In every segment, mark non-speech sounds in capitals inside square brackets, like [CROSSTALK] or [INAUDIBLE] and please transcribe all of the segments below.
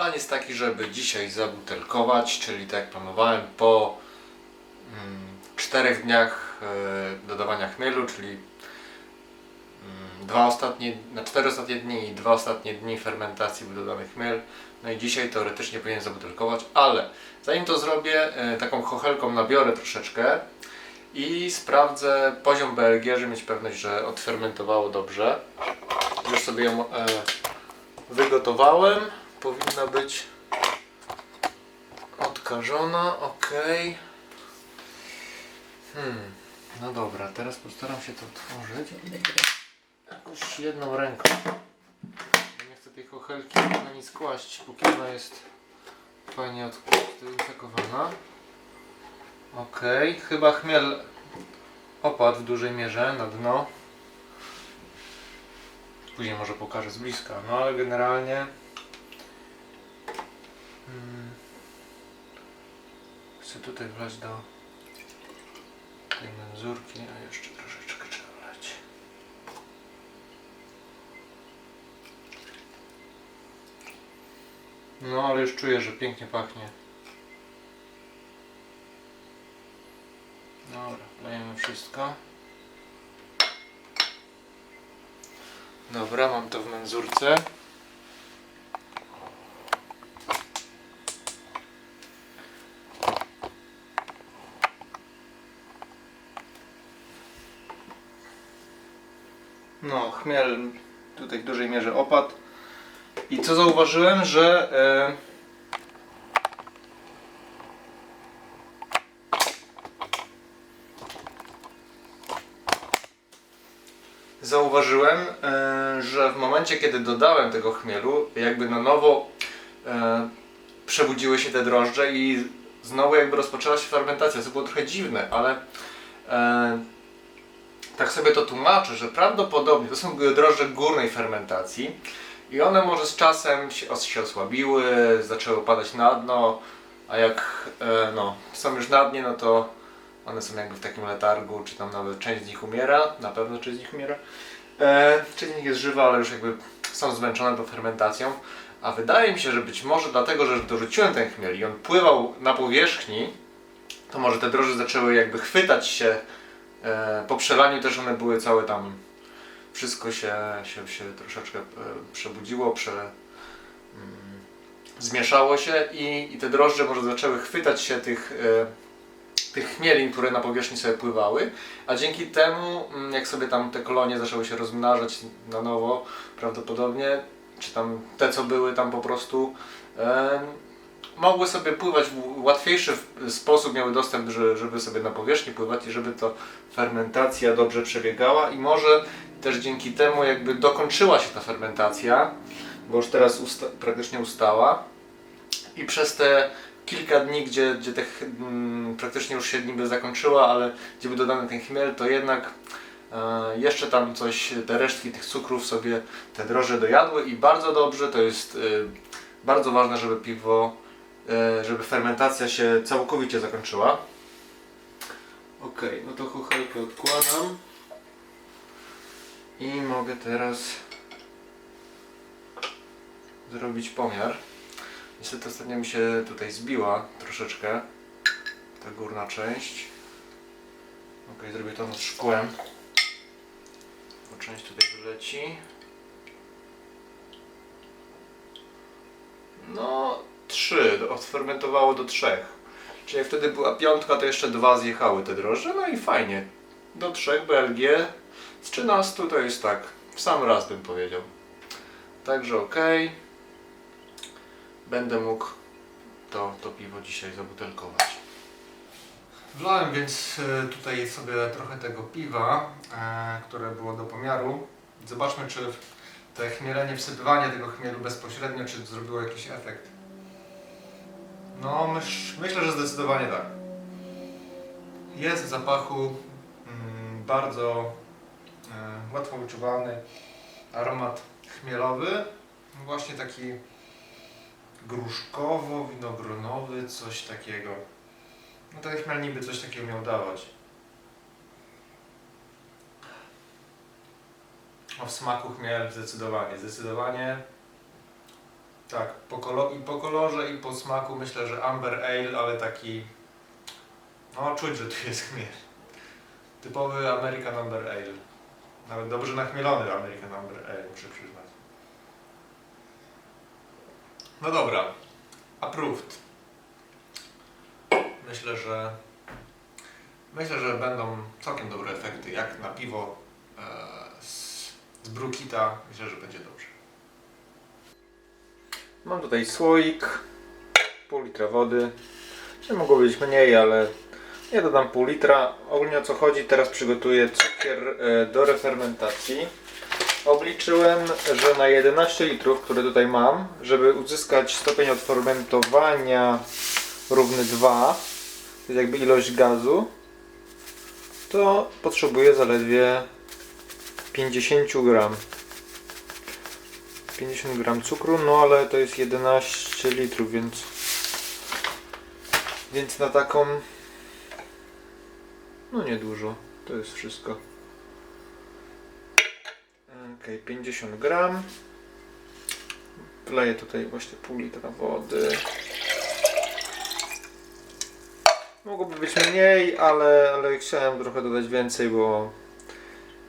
Plan jest taki, żeby dzisiaj zabutelkować, czyli tak jak planowałem, po mm, czterech dniach e, dodawania chmielu, czyli mm, dwa ostatnie, na cztery ostatnie dni i dwa ostatnie dni fermentacji był dodany chmiel. No i dzisiaj teoretycznie powinien zabutelkować, ale zanim to zrobię, e, taką chochelką nabiorę troszeczkę i sprawdzę poziom BLG, żeby mieć pewność, że odfermentowało dobrze. Już sobie ją e, wygotowałem. Powinna być odkażona, ok. Hmm, no dobra, teraz postaram się to otworzyć. Jakoś jedną ręką. Nie chcę tej chochelki na nic kłaść, póki ona jest fajnie odinfekowana. Ok, chyba chmiel opadł w dużej mierze na dno. Później może pokażę z bliska, no ale generalnie mm, chcę tutaj wlać do tej menzurki, a jeszcze troszeczkę trzeba wlać. No ale już czuję, że pięknie pachnie. Dobra, dajemy wszystko. Dobra, mam to w menzurce. No, chmiel tutaj w dużej mierze opadł. I co zauważyłem, że e, zauważyłem, e, że w momencie, kiedy dodałem tego chmielu, jakby na nowo e, przebudziły się te drożdże i znowu jakby rozpoczęła się fermentacja. To było trochę dziwne, ale tak sobie to tłumaczę, że prawdopodobnie to są drożdże górnej fermentacji i one może z czasem się, os- się osłabiły, zaczęły opadać na dno, a jak e, no, są już na dnie, no to one są jakby w takim letargu, czy tam nawet część z nich umiera, na pewno część z nich umiera. E, część z nich jest żywa, ale już jakby są zmęczone tą fermentacją. A wydaje mi się, że być może dlatego, że dorzuciłem ten chmiel i on pływał na powierzchni, to może te drożdże zaczęły jakby chwytać się e, po przelaniu też one były całe tam wszystko się, się, się troszeczkę e, przebudziło, prze, mm, zmieszało się i, i te drożdże może zaczęły chwytać się tych, e, tych chmielin, które na powierzchni sobie pływały, a dzięki temu, mm, jak sobie tam te kolonie zaczęły się rozmnażać na nowo, prawdopodobnie, czy tam te, co były tam po prostu, mogły sobie pływać w łatwiejszy sposób, miały dostęp, że- żeby sobie na powierzchni pływać i żeby to fermentacja dobrze przebiegała i może też dzięki temu jakby dokończyła się ta fermentacja, bo już teraz usta praktycznie ustała i przez te kilka dni, gdzie, gdzie te, mm, praktycznie już się niby zakończyła, ale gdzie był dodany ten chmiel, to jednak e, jeszcze tam coś, te resztki tych cukrów sobie te droże dojadły i bardzo dobrze, to jest e, bardzo ważne, żeby piwo, żeby fermentacja się całkowicie zakończyła. Ok, no to chochelkę odkładam i mogę teraz zrobić pomiar. Niestety ostatnio mi się tutaj zbiła troszeczkę ta górna część. Ok, zrobię to nad szkłem. Bo część tutaj wyleci. No, trzy. Odfermentowało do trzech. Czyli jak wtedy była piątka, to jeszcze dwa zjechały te drożdże. No i fajnie. Do trzech BLG. Z 13 to jest tak. W sam raz bym powiedział. Także ok. Będę mógł to, to piwo dzisiaj zabutelkować. Wlałem więc e, tutaj sobie trochę tego piwa, e, które było do pomiaru. Zobaczmy, czy te chmielenie, wsypywanie tego chmielu bezpośrednio, czy zrobiło jakiś efekt. No, myś, myślę, że zdecydowanie tak. Jest w zapachu mm, bardzo e, łatwo wyczuwalny aromat chmielowy. Właśnie taki gruszkowo-winogronowy, coś takiego. No ten chmiel niby coś takiego miał dawać. A w smaku chmiel zdecydowanie, zdecydowanie Tak, po i po kolorze i po smaku myślę, że Amber Ale, ale taki... No czuć, że tu [LAUGHS] jest chmiel. Typowy American Amber Ale. Nawet dobrze nachmielony American Amber Ale, muszę przyznać. No dobra. Approved. Myślę, że... Myślę, że będą całkiem dobre efekty, jak na piwo e, z, z Brukita. Myślę, że będzie dobrze. Mam tutaj słoik, pół litra wody. Nie mogło być mniej, ale ja dodam pół litra. Ogólnie o co chodzi, teraz przygotuję cukier e, do refermentacji. Obliczyłem, że na 11 litrów, które tutaj mam, żeby uzyskać stopień odfermentowania równy 2, to jest jakby ilość gazu, to potrzebuję zaledwie 50 gram. 50 gram cukru, no ale to jest 11 litrów, więc więc na taką no niedużo, to jest wszystko. Ok, 50 gram. Wleję tutaj właśnie pół litra wody. Mogłoby być mniej, ale, ale chciałem trochę dodać więcej, bo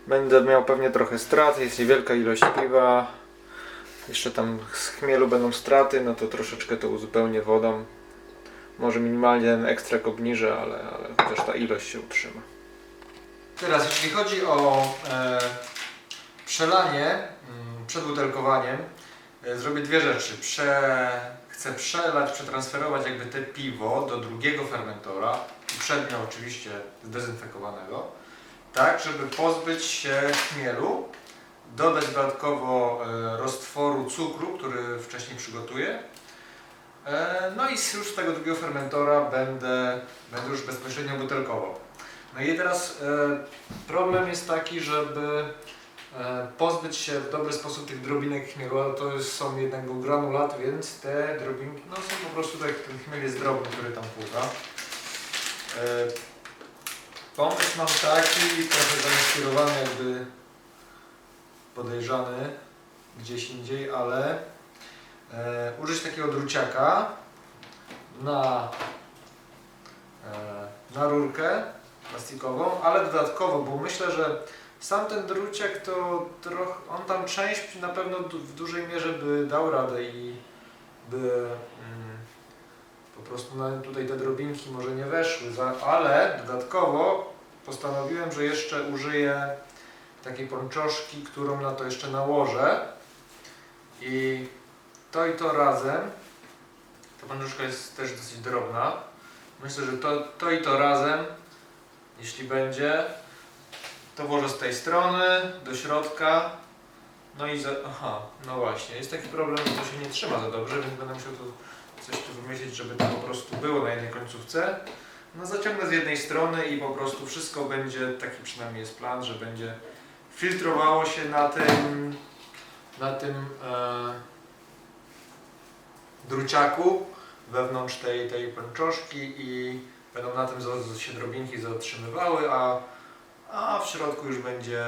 będę miał pewnie trochę strat. Jest niewielka ilość piwa. Jeszcze tam z chmielu będą straty, no to troszeczkę to uzupełnię wodą. Może minimalnie ten ekstrakt obniżę, ale, ale chociaż ta ilość się utrzyma. Teraz jeśli chodzi o e, przelanie mm, przed butelkowaniem, e, zrobię dwie rzeczy. Prze, chcę przelać, przetransferować jakby te piwo do drugiego fermentora, uprzednio oczywiście zdezynfekowanego, tak żeby pozbyć się chmielu, dodać dodatkowo e, roztworu cukru, który wcześniej przygotuję. E, No i już z tego drugiego fermentora będę, będę już bezpośrednio butelkował. No i teraz e, problem jest taki, żeby pozbyć się w dobry sposób tych drobinek chmielu, ale to są jednak granulat, więc te drobinki no są po prostu tak, ten chmiel jest drobny, który tam pływa. Pomysł mam taki, trochę zainspirowany jakby podejrzany gdzieś indziej, ale e, użyć takiego druciaka na, e, na rurkę plastikową, ale dodatkowo, bo myślę, że sam ten druciak to trochę, on tam część na pewno w dużej mierze by dał radę i by mm, po prostu na, tutaj te drobinki może nie weszły, za, ale dodatkowo postanowiłem, że jeszcze użyję takiej ponczoszki, którą na to jeszcze nałożę. I to i to razem, ta ponczoszka jest też dosyć drobna, myślę, że to, to i to razem, jeśli będzie, to włożę z tej strony do środka, no i za, aha, no właśnie, jest taki problem, że to się nie trzyma za dobrze, więc będę musiał tu coś tu wymyślić, żeby to po prostu było na jednej końcówce. No zaciągnę z jednej strony i po prostu wszystko będzie, taki przynajmniej jest plan, że będzie filtrowało się na tym, na tym e, druciaku wewnątrz tej, tej pęczoszki i będą na tym się drobinki zatrzymywały, a, a w środku już będzie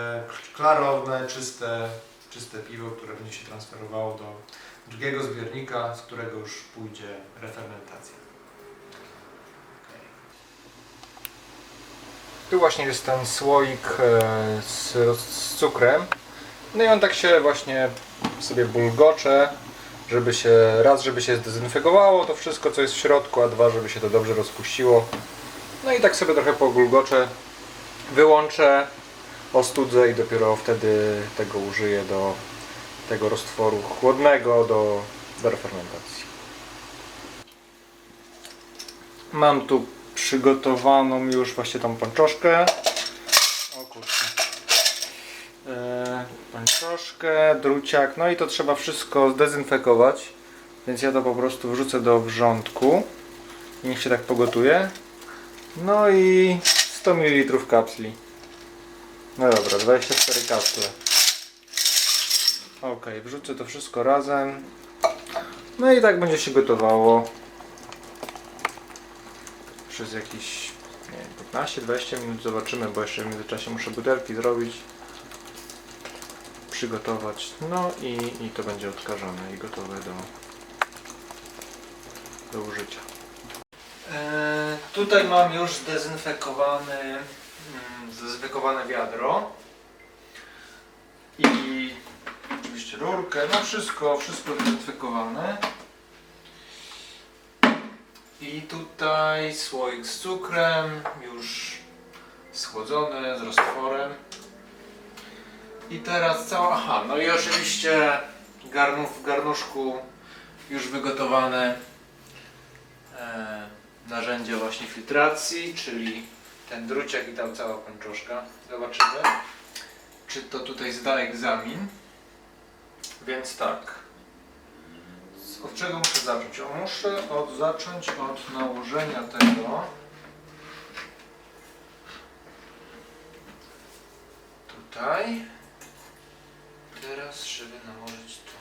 klarowne, czyste, czyste piwo, które będzie się transferowało do drugiego zbiornika, z którego już pójdzie refermentacja. Tu właśnie jest ten słoik e, z, z cukrem. No i on tak się właśnie sobie bulgocze, żeby się raz, żeby się zdezynfekowało to wszystko, co jest w środku, a dwa, żeby się to dobrze rozpuściło. No i tak sobie trochę pogulgoczę, wyłączę, ostudzę i dopiero wtedy tego użyję do tego roztworu chłodnego do, do refermentacji. Mam tu przygotowaną już właśnie tą ponczoszkę. O kurczę. E, ponczoszkę, druciak, no i to trzeba wszystko zdezynfekować. Więc ja to po prostu wrzucę do wrzątku. Niech się tak pogotuje. No i 100 ml kapsli. No dobra, 24 kapsle. Ok, wrzucę to wszystko razem. No i tak będzie się gotowało przez jakieś nie wiem, 15-20 minut zobaczymy, bo jeszcze w międzyczasie muszę butelki zrobić, przygotować, no i, i to będzie odkażone i gotowe do, do użycia. E, tutaj mam już zdezynfekowany, mm, zdezynfekowane wiadro i oczywiście rurkę, no wszystko, wszystko zdezynfekowane. I tutaj słoik z cukrem, już schłodzony, z roztworem. I teraz cała, aha, no i oczywiście garnów, w garnuszku już wygotowane e, narzędzie właśnie filtracji, czyli ten druciak i tam cała pończoszka. Zobaczymy, czy to tutaj zda egzamin. Więc tak. Od czego muszę zacząć? O, muszę od, zacząć od nałożenia tego. Tutaj. Teraz, żeby nałożyć tu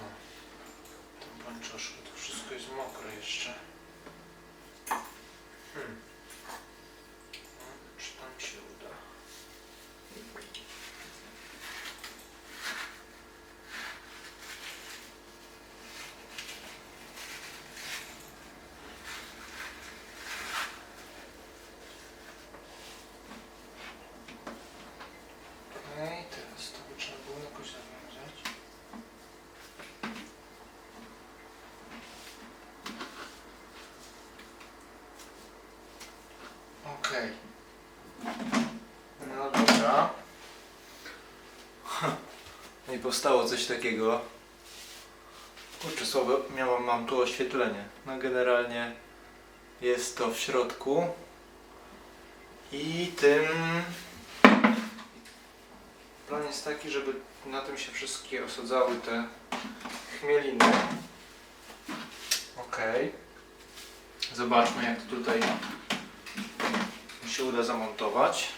tą pończoszkę, to wszystko jest mokre jeszcze. Hmm. No, Czy tam się uda? Okej, teraz to by trzeba było jakoś zawiązać. Okej. No dobra. No i powstało coś takiego. Kurczę, miałam, mam tu oświetlenie. No generalnie jest to w środku. I tym Plan jest taki, żeby na tym się wszystkie osadzały te chmieliny. Ok. Zobaczmy jak to tutaj się uda zamontować.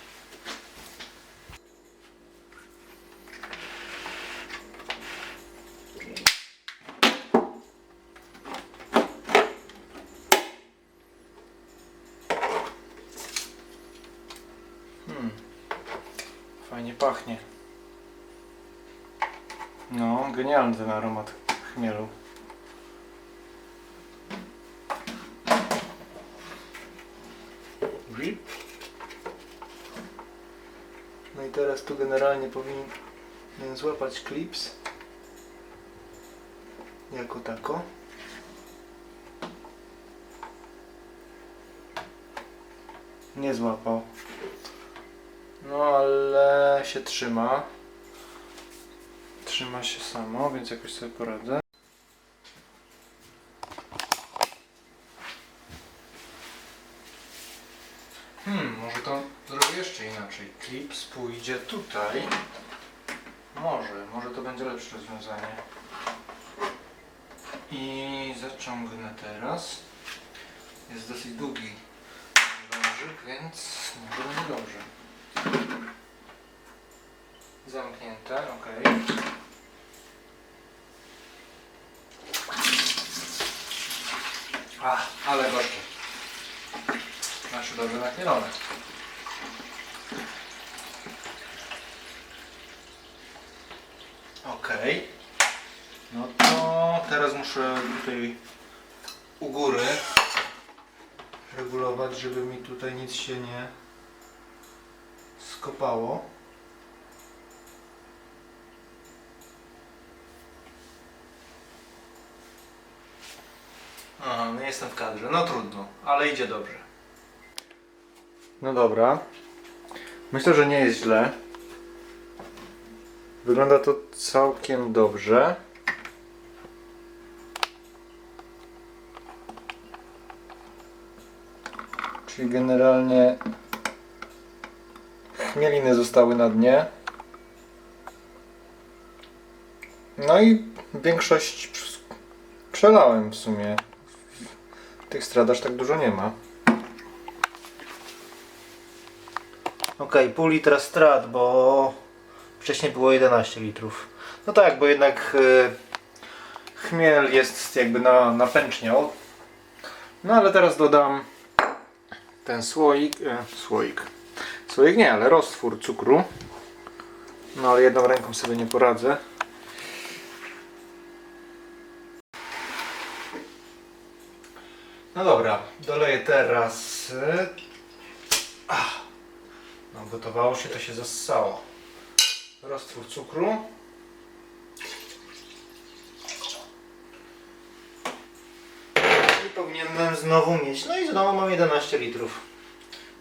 Pachnie. No, genialny ten aromat chmielu. No i teraz tu generalnie powinien złapać klips. Jako tako. Nie złapał. No ale się trzyma. Trzyma się samo, więc jakoś sobie poradzę. Hmm, może to zrobię jeszcze inaczej. Klips pójdzie tutaj. Może, może to będzie lepsze rozwiązanie. I zaciągnę teraz. Jest dosyć długi wężyk, więc może będzie dobrze. Zamknięte, ok. A, ale gorzkie. Znaczy dobrze nakierone. Ok. No to teraz muszę tutaj u góry regulować, żeby mi tutaj nic się nie skopało. Aha, nie jestem w kadrze. No trudno, ale idzie dobrze. No dobra. Myślę, że nie jest źle. Wygląda to całkiem dobrze. Czyli generalnie chmieliny zostały na dnie. No i większość przelałem w sumie. Tych strad aż tak dużo nie ma. Ok, pół litra strat, bo wcześniej było 11 litrów. No tak, bo jednak y, chmiel jest jakby na, napęczniał. No ale teraz dodam ten słoik, e, słoik. Słoik nie, ale roztwór cukru. No ale jedną ręką sobie nie poradzę. No dobra, doleję teraz. y, Ach. No, gotowało się, to się zassało. Roztwór cukru. I powinienem znowu mieć. No i znowu mam 11 litrów.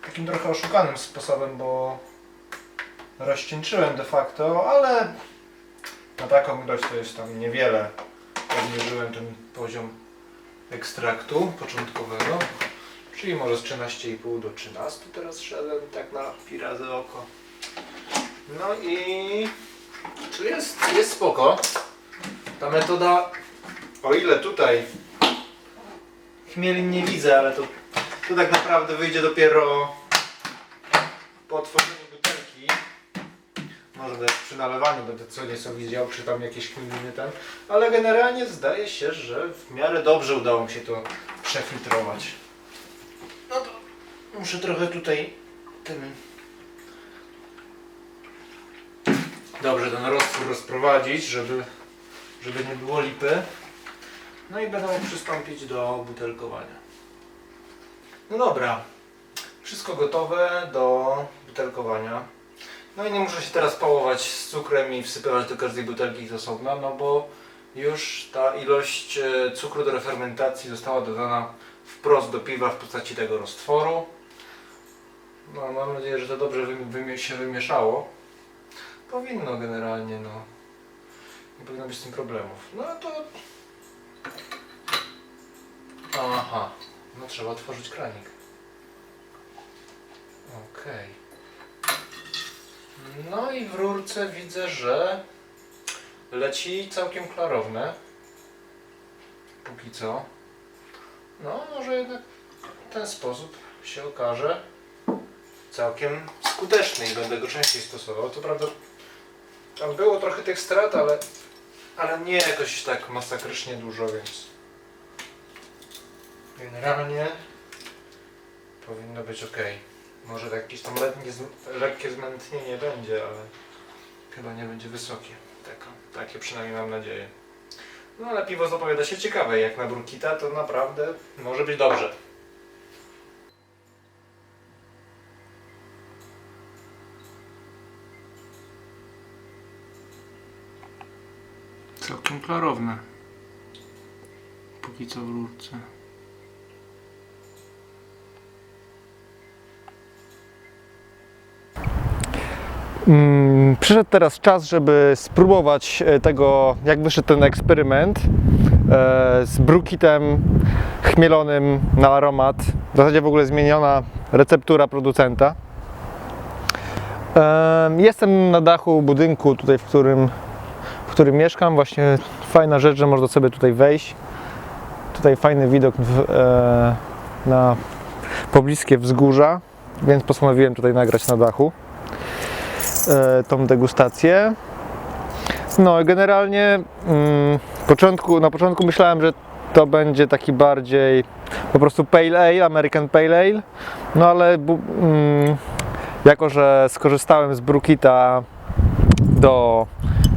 Takim trochę oszukanym sposobem, bo rozcieńczyłem de facto, ale na taką ilość to jest tam niewiele. Obniżyłem ten poziom ekstraktu początkowego. Czyli może z 13,5 do 13 teraz szedłem, tak na pirazy oko. No i... Czy jest, jest spoko. Ta metoda, o ile tutaj chmieli nie widzę, ale to, to tak naprawdę wyjdzie dopiero po otworzeniu butelki. Może też przy nalewaniu będę co nieco widział, czy tam jakieś chmieliny ten. Ale generalnie zdaje się, że w miarę dobrze udało mi się to przefiltrować. No to muszę trochę tutaj tym... Dobrze ten roztwór rozprowadzić, żeby, żeby nie było lipy. No i będę mógł przystąpić do butelkowania. No dobra, wszystko gotowe do butelkowania. No i nie muszę się teraz pałować z cukrem i wsypywać do każdej butelki z osobna, no bo już ta ilość e, cukru do refermentacji została dodana wprost do piwa w postaci tego roztworu. No, mam nadzieję, że to dobrze wymie- się wymieszało. Powinno generalnie, no. Nie powinno być z tym problemów. No to... Aha, no trzeba otworzyć kranik. Okej. No i w rurce widzę, że leci całkiem klarowne. Póki co. No, może jednak w ten sposób się okaże całkiem skuteczny i będę go częściej stosował. To prawda, tam było trochę tych strat, ale, ale nie jakoś tak masakrycznie dużo, więc generalnie powinno być ok. Może jakieś tam letnie, z- lekkie zmętnienie będzie, ale chyba nie będzie wysokie. Tak, takie przynajmniej mam nadzieję. No ale piwo zapowiada się ciekawe, jak na Brukita to naprawdę może być dobrze. Całkiem klarowne. Póki co w rurce. Mm, Przyszedł teraz czas, żeby spróbować e, tego, jak wyszedł ten eksperyment e, z brukitem chmielonym na aromat. W zasadzie w ogóle zmieniona receptura producenta. Em, Jestem na dachu budynku, tutaj w którym, w którym mieszkam. Właśnie fajna rzecz, że można sobie tutaj wejść. Tutaj fajny widok w, e, na pobliskie wzgórza, więc postanowiłem tutaj nagrać na dachu tą degustację. No generalnie mm, początku, na początku myślałem, że to będzie taki bardziej po prostu Pale Ale, American Pale Ale, no ale mm, jako, że skorzystałem z Brookita do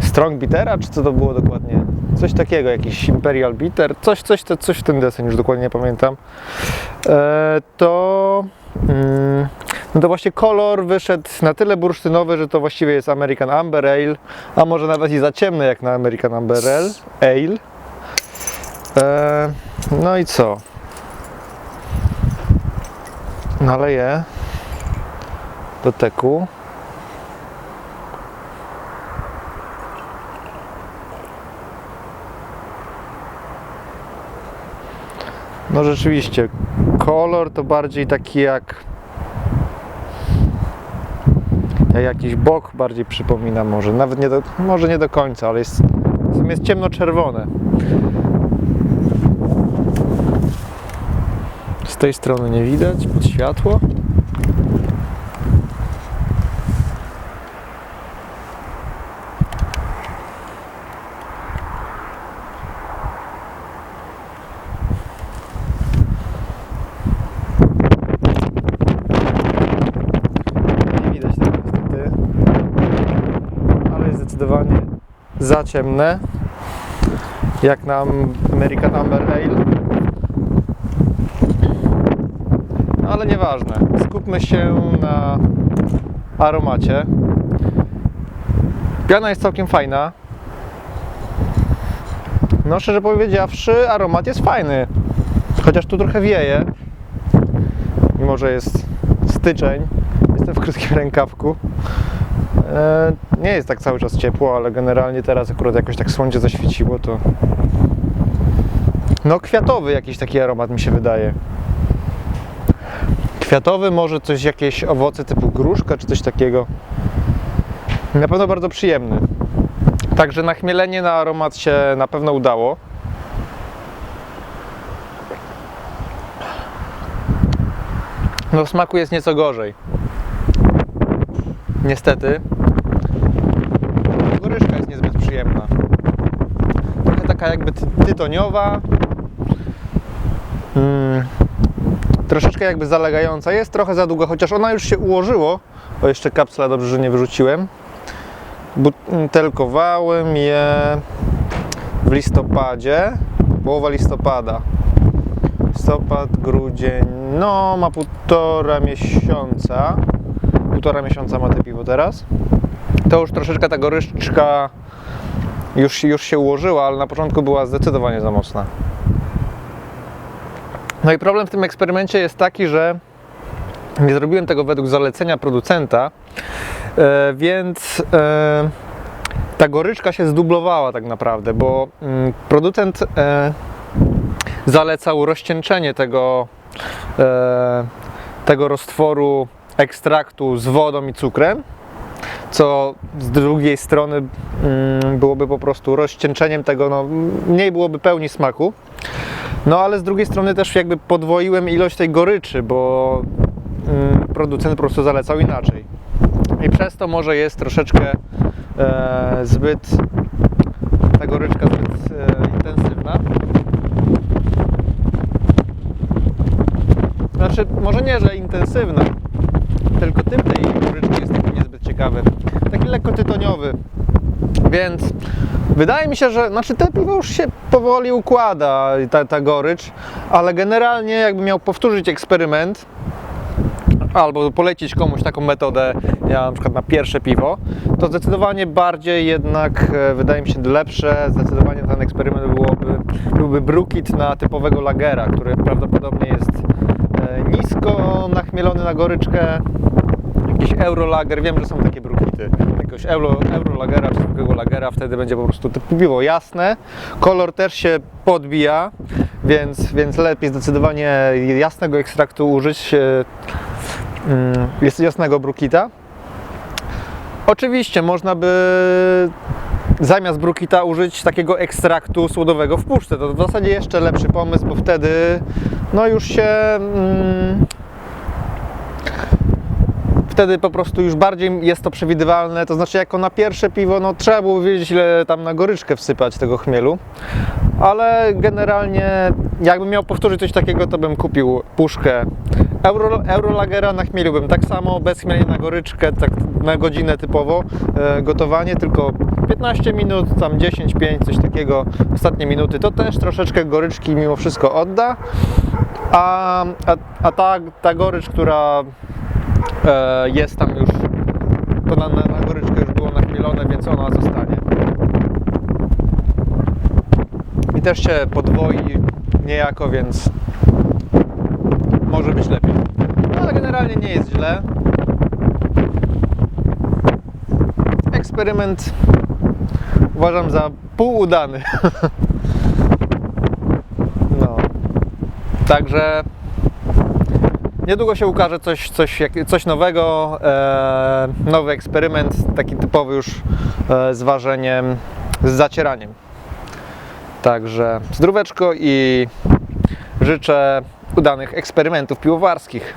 Strong Bittera, czy co to było dokładnie? Coś takiego, jakiś Imperial Bitter, coś, coś, coś, w ten desen, już dokładnie nie pamiętam. E, to mm, no to właśnie kolor wyszedł na tyle bursztynowy, że to właściwie jest American Amber Ale, a może nawet i za ciemny jak na American Amber Ale. Ale. E, no i co? Naleję do teku. No rzeczywiście, kolor to bardziej taki jak jak jakiś bok bardziej przypomina może, nawet nie do, może nie do końca, ale jest, w sumie jest. Z tej strony nie widać, pod światło. Nie widać tego niestety ale jest zdecydowanie za ciemne jak na American Amber Ale ale nieważne. Skupmy się na aromacie. Piana jest całkiem fajna. No szczerze powiedziawszy, aromat jest fajny. Chociaż tu trochę wieje. Mimo, że jest styczeń. Jestem w krótkim [LAUGHS] rękawku. E, nie jest tak cały czas ciepło, ale generalnie teraz akurat jakoś tak słońce zaświeciło, to no kwiatowy jakiś taki aromat mi się wydaje. Kwiatowy, może coś, jakieś owoce typu gruszka czy coś takiego. Na pewno bardzo przyjemny. Także nachmielenie na aromat się na pewno udało. No w smaku jest nieco gorzej. Niestety. Goryszka jest niezbyt przyjemna. Trochę taka jakby ty- tytoniowa. Mm. Troszeczkę jakby zalegająca. Jest trochę za długa, chociaż ona już się ułożyło. O, jeszcze kapsla dobrze, że nie wyrzuciłem. Butelkowałem je w listopadzie. Połowa listopada. Listopad, grudzień. No, ma półtora miesiąca. Półtora miesiąca ma te piwo teraz. To już troszeczkę ta goryczka już, już się ułożyła, ale na początku była zdecydowanie za mocna. No i problem w tym eksperymencie jest taki, że nie zrobiłem tego według zalecenia producenta, e, więc e, ta goryczka się zdublowała tak naprawdę, bo mm, producent e, zalecał rozcieńczenie tego, tego roztworu ekstraktu z wodą i cukrem, co z drugiej strony mm, byłoby po prostu rozcieńczeniem tego, no, mniej byłoby pełni smaku. No ale z drugiej strony też jakby podwoiłem ilość tej goryczy, bo mm, producent po prostu zalecał inaczej. I przez to może jest troszeczkę e, zbyt ta goryczka zbyt e, intensywna. Znaczy, może nie, że intensywna, tylko typ tej goryczki jest niezbyt ciekawy. Taki lekko tytoniowy. Więc wydaje mi się, że znaczy te piwo już się powoli układa, ta, ta gorycz, ale generalnie jakbym miał powtórzyć eksperyment, albo polecić komuś taką metodę, ja na przykład na pierwsze piwo, to zdecydowanie bardziej jednak e, wydaje mi się lepsze, zdecydowanie ten eksperyment byłoby, byłby brukit na typowego lagera, który prawdopodobnie jest e, nisko nachmielony na goryczkę, jakiś eurolager, wiem, że są takie brukity, jakiegoś euro, eurolagera czy zwykłego lagera, wtedy będzie po prostu to piwo jasne, kolor też się podbija, więc, więc lepiej zdecydowanie jasnego ekstraktu użyć, e, mm, jest jasnego brukita. Oczywiście można by zamiast brukita użyć takiego ekstraktu słodowego w puszce. To w zasadzie jeszcze lepszy pomysł, bo wtedy no już się mm, wtedy po prostu już bardziej jest to przewidywalne. To znaczy, jako na pierwsze piwo, no trzeba było wiedzieć, ile tam na goryczkę wsypać tego chmielu. Ale generalnie, jakbym miał powtórzyć coś takiego, to bym kupił puszkę Euro, Eurolagera, nachmieliłbym tak samo, bez chmieli na goryczkę, tak na godzinę typowo e, gotowanie, tylko 15 minut, tam 10, 5, coś takiego, ostatnie minuty, to też troszeczkę goryczki mimo wszystko odda. A, a, a ta, ta gorycz, która jest tam już, to na, na, na goryczkę już było nachmielone, więc ona zostanie. I też się podwoi niejako, więc może być lepiej. No, ale generalnie nie jest źle. Eksperyment uważam za półudany. [LAUGHS] No. Także Niedługo się ukaże coś, coś, coś nowego, e, nowy eksperyment, taki typowy już e, z ważeniem, z zacieraniem. Także zdróweczko i życzę udanych eksperymentów piłowarskich.